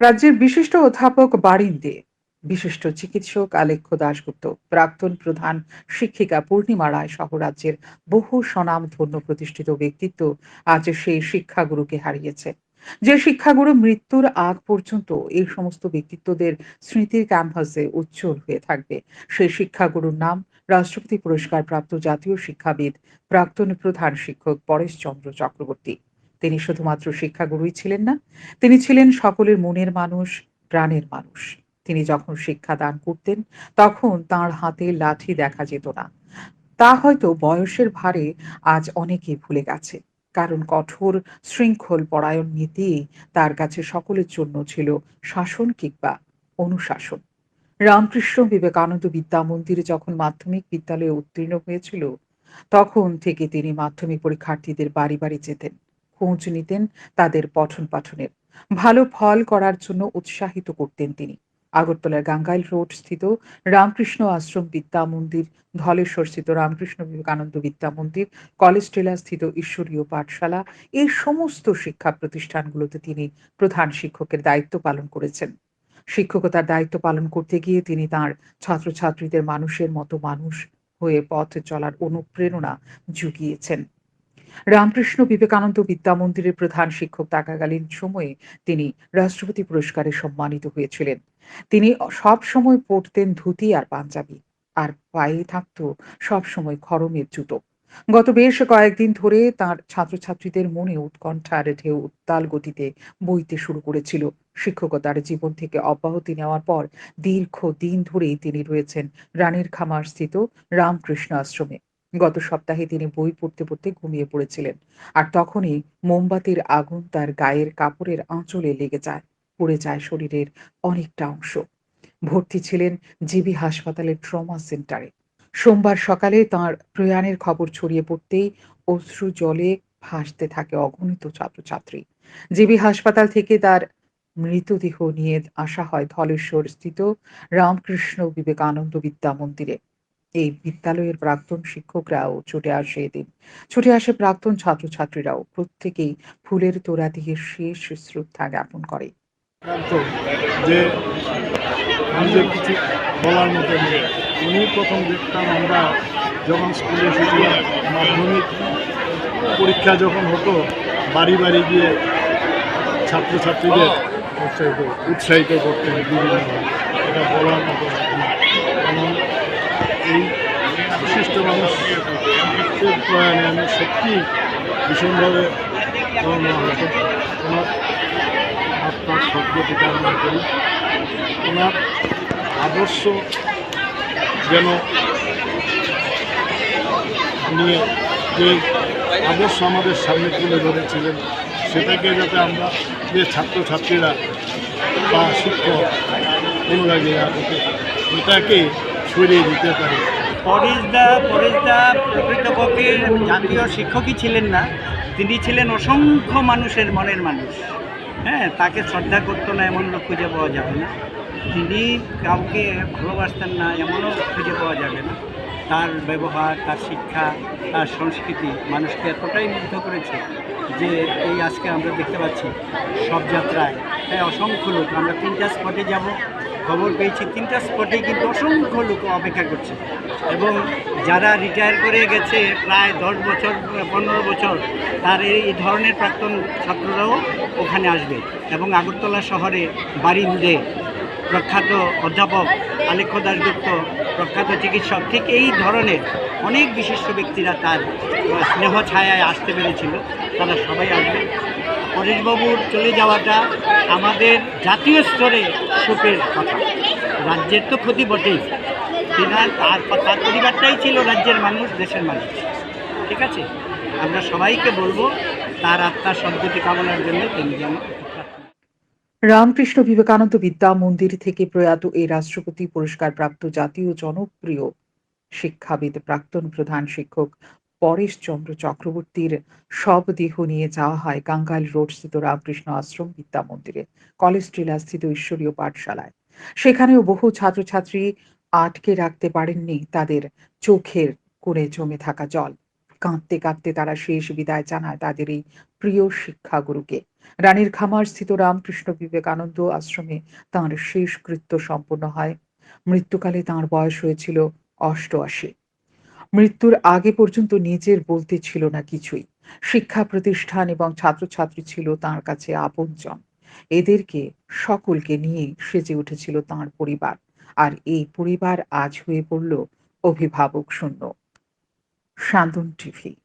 রাজ্যের বিশিষ্ট অধ্যাপক বারিন্দে বিশিষ্ট চিকিৎসক আলেখ্য দাশগুপ্ত, প্রাক্তন প্রধান শিক্ষিকা পূর্ণিমা রায় সহ রাজ্যের বহু স্বনামধন্য প্রতিষ্ঠিত ব্যক্তিত্ব আজ সেই শিক্ষাগুরুকে হারিয়েছে। যে শিক্ষাগুরু মৃত্যুর আগ পর্যন্ত এই সমস্ত ব্যক্তিত্বদের স্মৃতির ক্যানভাসে উজ্জ্বল হয়ে থাকবে। সেই শিক্ষাগুরুর নাম রাষ্ট্রপতি পুরস্কার প্রাপ্ত জাতীয় শিক্ষাবিদ, প্রাক্তন প্রধান শিক্ষক পরেশ চন্দ্র চক্রবর্তী। তিনি শুধুমাত্র শিক্ষাগুরুই ছিলেন না, তিনি ছিলেন সকলের মনের মানুষ, প্রাণের মানুষ। তিনি যখন শিক্ষা দান করতেন, তখন তার হাতে লাঠি দেখা যেত না। তা হয়তো বয়সের ভারে আজ অনেকে ভুলে গেছে, কারণ কঠোর শৃঙ্খল পরায়ণ নীতি তার কাছে সকলের জন্য ছিল শাসন কিংবা অনুশাসন। রামকৃষ্ণ বিবেকানন্দ বিদ্যা মন্দিরে যখন মাধ্যমিক বিদ্যালয়ে উত্তীর্ণ হয়েছিল, তখন থেকে তিনি মাধ্যমিক পরীক্ষার্থীদের বাড়ি বাড়ি যেতেন। খোঁজ নিতেন তাদের পঠন পাঠনের। ভালো ফল করার জন্য উৎসাহিত করতেন তিনি। আগরতলার গাঙ্গাইল রোড স্থিত রামকৃষ্ণ আশ্রম বিদ্যা মন্দির, ধলেশ্বর স্থিত রামকৃষ্ণ বিবেকানন্দ বিদ্যা মন্দির, কলেজ টেলা স্থিত ঈশ্বরীয় পাঠশালা, এই সমস্ত শিক্ষা প্রতিষ্ঠানগুলোতে তিনি প্রধান শিক্ষকের দায়িত্ব পালন করেছেন। শিক্ষকতার দায়িত্ব পালন করতে গিয়ে তিনি তার ছাত্রছাত্রীদের মানুষের মতো মানুষ হয়ে পথ চলার অনুপ্রেরণা জুগিয়েছেন। রামকৃষ্ণ বিবেকানন্দ বিদ্যা মন্দিরের প্রধান শিক্ষক থাকাকালীন সময়ে তিনি রাষ্ট্রপতি পুরস্কারে সম্মানিত হয়েছিলেন। তিনি সব সময় পরতেন ধুতি আর পাঞ্জাবি, আর পায়ে থাকতো সব সময় খরমের জুতো। গত বেশ কয়েকদিন ধরে তার ছাত্রছাত্রীদের মনে উৎকণ্ঠার ঢেউ উত্তাল গতিতে বইতে শুরু করেছিল। শিক্ষকতার জীবন থেকে অব্যাহতি নেওয়ার পর দীর্ঘ দিন ধরেই তিনি রয়েছেন রানীর খামার স্থিত রামকৃষ্ণ আশ্রমে। গত সপ্তাহে তিনি বই পড়তে পড়তে ঘুমিয়ে পড়েছিলেন। আর তখনই মোমবাতির আগুন তার গায়ের কাপড়ের আঁচলে লেগে যায়, পড়ে যায় শরীরের অনেকটা অংশ। ভর্তি ছিলেন জিবি হাসপাতালের ট্রমা সেন্টারে। সোমবার সকালে তার প্রয়াণের খবর ছড়িয়ে পড়তেই অশ্রু জলে ভাসতে থাকে অগণিত ছাত্রছাত্রী। জিবি হাসপাতাল থেকে তার মৃতদেহ নিয়ে আসা হয় ধলেশ্বর স্থিত রামকৃষ্ণ বিবেকানন্দ বিদ্যা মন্দিরে। এই বিদ্যালয়ের প্রাক্তন শিক্ষকরাও ছুটে আসে এদিন। ছুটে আসে প্রাক্তন ছাত্রছাত্রীরাও। প্রত্যেকেই ফুলের তোড়া দিয়ে শেষ শ্রদ্ধা জ্ঞাপন করে। যে নিজের কিছু বলার মতো উনি প্রথম দেখতাম আমরা যখন স্কুলে এসেছিলাম, মাধ্যমিক পরীক্ষা যখন হতো, বাড়ি বাড়ি গিয়ে ছাত্রছাত্রীদের উৎসাহিত উৎসাহিত করতেন বিভিন্নভাবে এটা বলার মতো না। কারণ এই বিশিষ্ট মানুষের প্রয়াণে আমি সত্যি ভীষণভাবে ওনার আত্মার সদ্গতি কামনা করি। ওনার আদর্শ যেন নিয়ে যে আদর্শ আমাদের সামনে তুলে ধরেছিলেন, সেটাকে যাতে আমরা যে ছাত্রছাত্রীরা বা শিক্ষক অনুরাগীরা, এটাকে সরিয়ে দিতে পারে। পরেশদা পরেশদা প্রকৃতপক্ষে জাতীয় শিক্ষকই ছিলেন না। তিনি ছিলেন অসংখ্য মানুষের মনের মানুষ। হ্যাঁ তাকে শ্রদ্ধা করতো না এমন লোক খুঁজে পাওয়া যাবে না। তিনি কাউকে ভালোবাসতেন না, এমনও খুঁজে পাওয়া যাবে না। তার ব্যবহার, তার শিক্ষা, তার সংস্কৃতি মানুষকে এতটাই মুগ্ধ করেছে যে এই আজকে আমরা দেখতে পাচ্ছি সব যাত্রায়। হ্যাঁ অসংখ্য লোক। আমরা তিনটা স্পটে যাব। খবর পেয়েছি, তিনটা স্পটে কিন্তু অসংখ্য লোক অপেক্ষা করছে। এবং যারা রিটায়ার করে গেছে প্রায় দশ বছর, পনেরো বছর, তার এই ধরনের প্রাক্তন ছাত্ররাও ওখানে আসবে। এবং আগরতলা শহরে বাড়ি বারিন্দে প্রখ্যাত অধ্যাপক আলেখ্য দাসগুপ্ত প্রখ্যাত চিকিৎসক, ঠিক এই ধরনের অনেক বিশিষ্ট ব্যক্তিরা তার স্নেহ ছায়ায় আসতে পেরেছিল। তারা সবাই আসবে। পরেশবাবুর চলে যাওয়াটা আমাদের জাতীয় স্তরে শোকের কথা। রাজ্যের তো ক্ষতি বটেই। তিনার তার তার পরিবারটাই ছিল রাজ্যের মানুষ, দেশের মানুষ। ঠিক আছে? আমরা সবাইকে বলব, তার আত্মার সদ্গতি কামনার জন্য তিনি যেন রামকৃষ্ণ বিবেকানন্দ বিদ্যা মন্দির থেকে প্রয়াত এই রাষ্ট্রপতি পুরস্কার প্রাপ্ত জাতীয় জনপ্রিয় শিক্ষাবিদ, প্রাক্তন প্রধান শিক্ষক পরেশ চন্দ্র চক্রবর্তীর সব দেহ নিয়ে যাওয়া হয় গাঙ্গাইল রোড স্থিত রামকৃষ্ণ আশ্রম বিদ্যা মন্দিরে, কলেজ টিলা স্থিত ঈশ্বরীয় পাঠশালায়। সেখানেও বহু ছাত্রছাত্রী আটকে রাখতে পারেননি তাদের চোখের কোণে জমে থাকা জল। কাঁদতে কাঁদতে তারা শেষ বিদায় জানায় তাদের এই প্রিয় শিক্ষাগুরুকে। রানীর খামার স্থিত রামকৃষ্ণ বিবেকানন্দ আশ্রমে তাঁর শেষ কৃত্য সম্পন্ন হয়। মৃত্যুকালে তাঁর বয়স হয়েছিল অষ্টআশি। মৃত্যুর আগে পর্যন্ত নিজের বলতে ছিল না কিছুই। শিক্ষা প্রতিষ্ঠান এবং ছাত্রছাত্রী ছিল তার কাছে আপনজন। এদেরকে সকলকে নিয়ে সেজে উঠেছিল তার পরিবার। আর এই পরিবার আজ হয়ে পড়ল অভিভাবক শূন্য। শান্তন টিভি।